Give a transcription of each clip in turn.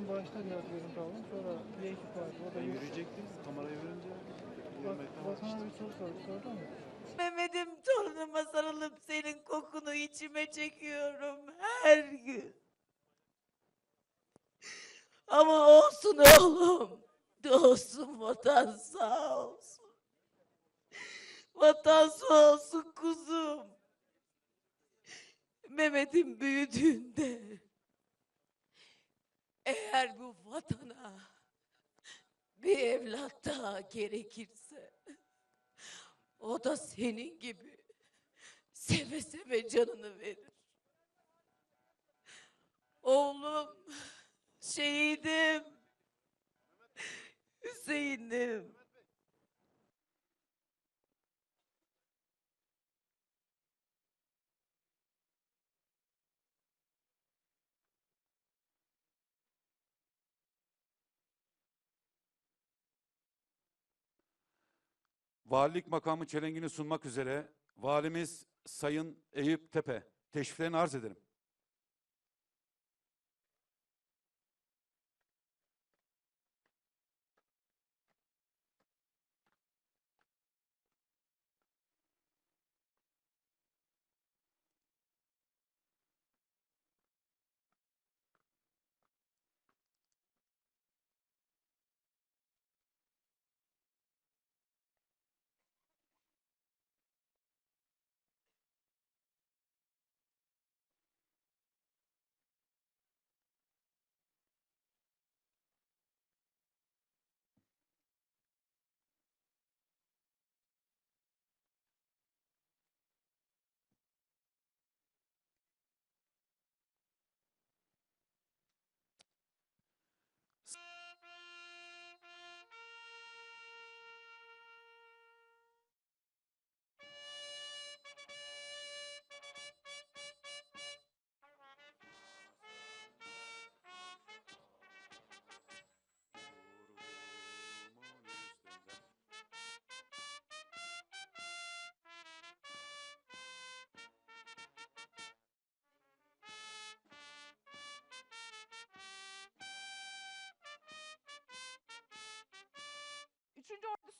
en başta biraz görüntü aldım. Sonra bir ekip. O da Ben yok. yürüyecektim. Kamerayı görünce yürümekten vazgeçtim. bir soru sordu. Sordu mu? Mehmet'im torunuma sarılıp senin kokunu içime çekiyorum her gün. Ama olsun oğlum. Olsun vatan sağ olsun. Vatan sağ olsun kuzum. Mehmet'im büyüdüğünde eğer bu vatana bir evlat daha gerekirse o da senin gibi seve seve canını verir. Oğlum, şehidim, Hüseyin'im. Valilik makamı çelengini sunmak üzere valimiz Sayın Eyüp Tepe teşriflerini arz ederim.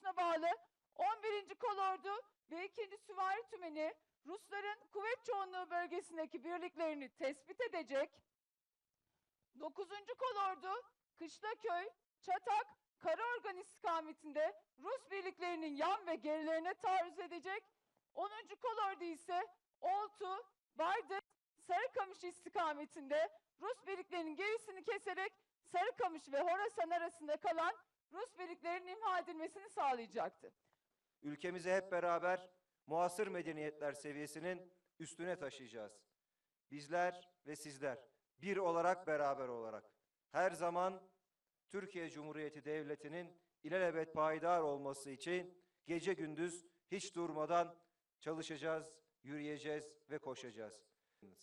Ordusuna bağlı 11. Kolordu ve 2. Süvari Tümeni Rusların kuvvet çoğunluğu bölgesindeki birliklerini tespit edecek. 9. Kolordu Kışlaköy, Çatak, Karaorgan istikametinde Rus birliklerinin yan ve gerilerine taarruz edecek. 10. Kolordu ise Oltu, Bardık, Sarıkamış istikametinde Rus birliklerinin gerisini keserek Sarıkamış ve Horasan arasında kalan Rus birliklerinin imha edilmesini sağlayacaktı. ülkemizi hep beraber muasır medeniyetler seviyesinin üstüne taşıyacağız. Bizler ve sizler bir olarak beraber olarak her zaman Türkiye Cumhuriyeti Devleti'nin ilelebet payidar olması için gece gündüz hiç durmadan çalışacağız, yürüyeceğiz ve koşacağız.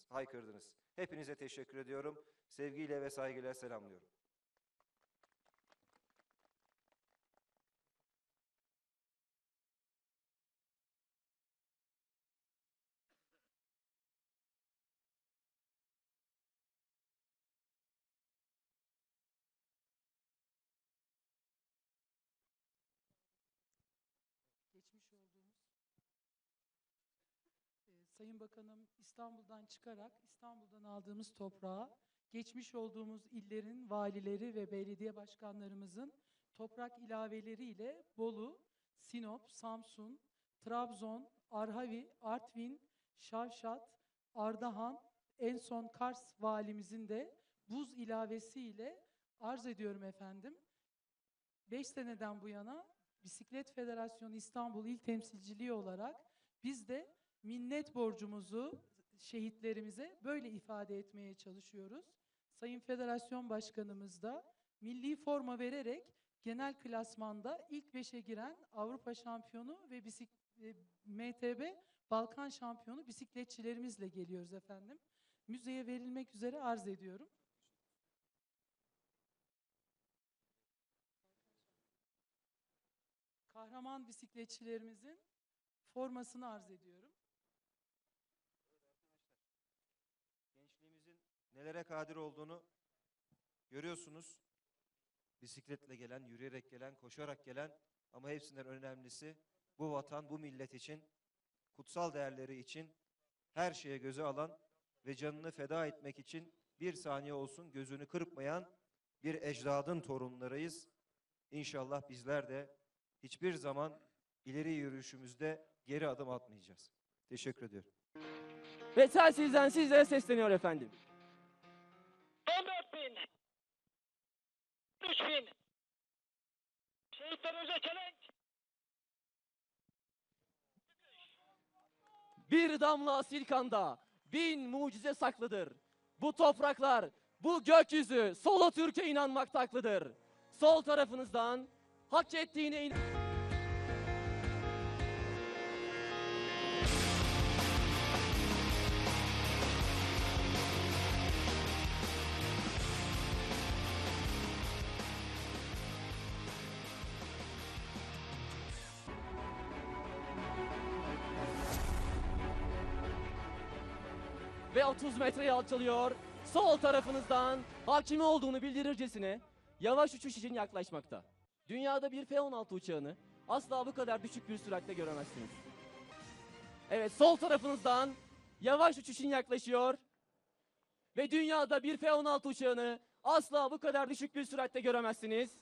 Haykırdınız. Hepinize teşekkür ediyorum. Sevgiyle ve saygıyla selamlıyorum. Sayın Bakanım İstanbul'dan çıkarak İstanbul'dan aldığımız toprağa geçmiş olduğumuz illerin valileri ve belediye başkanlarımızın toprak ilaveleriyle Bolu, Sinop, Samsun, Trabzon, Arhavi, Artvin, Şavşat, Ardahan, en son Kars valimizin de buz ilavesiyle arz ediyorum efendim. 5 seneden bu yana Bisiklet Federasyonu İstanbul İl Temsilciliği olarak biz de minnet borcumuzu şehitlerimize böyle ifade etmeye çalışıyoruz. Sayın Federasyon Başkanımız da milli forma vererek genel klasmanda ilk beşe giren Avrupa şampiyonu ve bisik, e, MTB Balkan şampiyonu bisikletçilerimizle geliyoruz efendim. Müzeye verilmek üzere arz ediyorum. kahraman bisikletçilerimizin formasını arz ediyorum. Nelere kadir olduğunu Görüyorsunuz bisikletle gelen, yürüyerek gelen, koşarak gelen ama hepsinden önemlisi bu vatan, bu millet için, kutsal değerleri için her şeye göze alan ve canını feda etmek için bir saniye olsun gözünü kırpmayan bir ecdadın torunlarıyız. İnşallah bizler de hiçbir zaman ileri yürüyüşümüzde geri adım atmayacağız. Teşekkür ediyorum. Ve telsizden sizlere sesleniyor efendim. 3 bin. Şehitlerimize çelenk. Bir damla asil kanda bin mucize saklıdır. Bu topraklar, bu gökyüzü solo Türkiye inanmaktaklıdır. Sol tarafınızdan hak ettiğine in- ve 30 metreye alçalıyor. Sol tarafınızdan hakimi olduğunu bildirircesine yavaş uçuş için yaklaşmakta. Dünyada bir F-16 uçağını asla bu kadar düşük bir süratle göremezsiniz. Evet sol tarafınızdan yavaş uçuş için yaklaşıyor. Ve dünyada bir F-16 uçağını asla bu kadar düşük bir süratle göremezsiniz.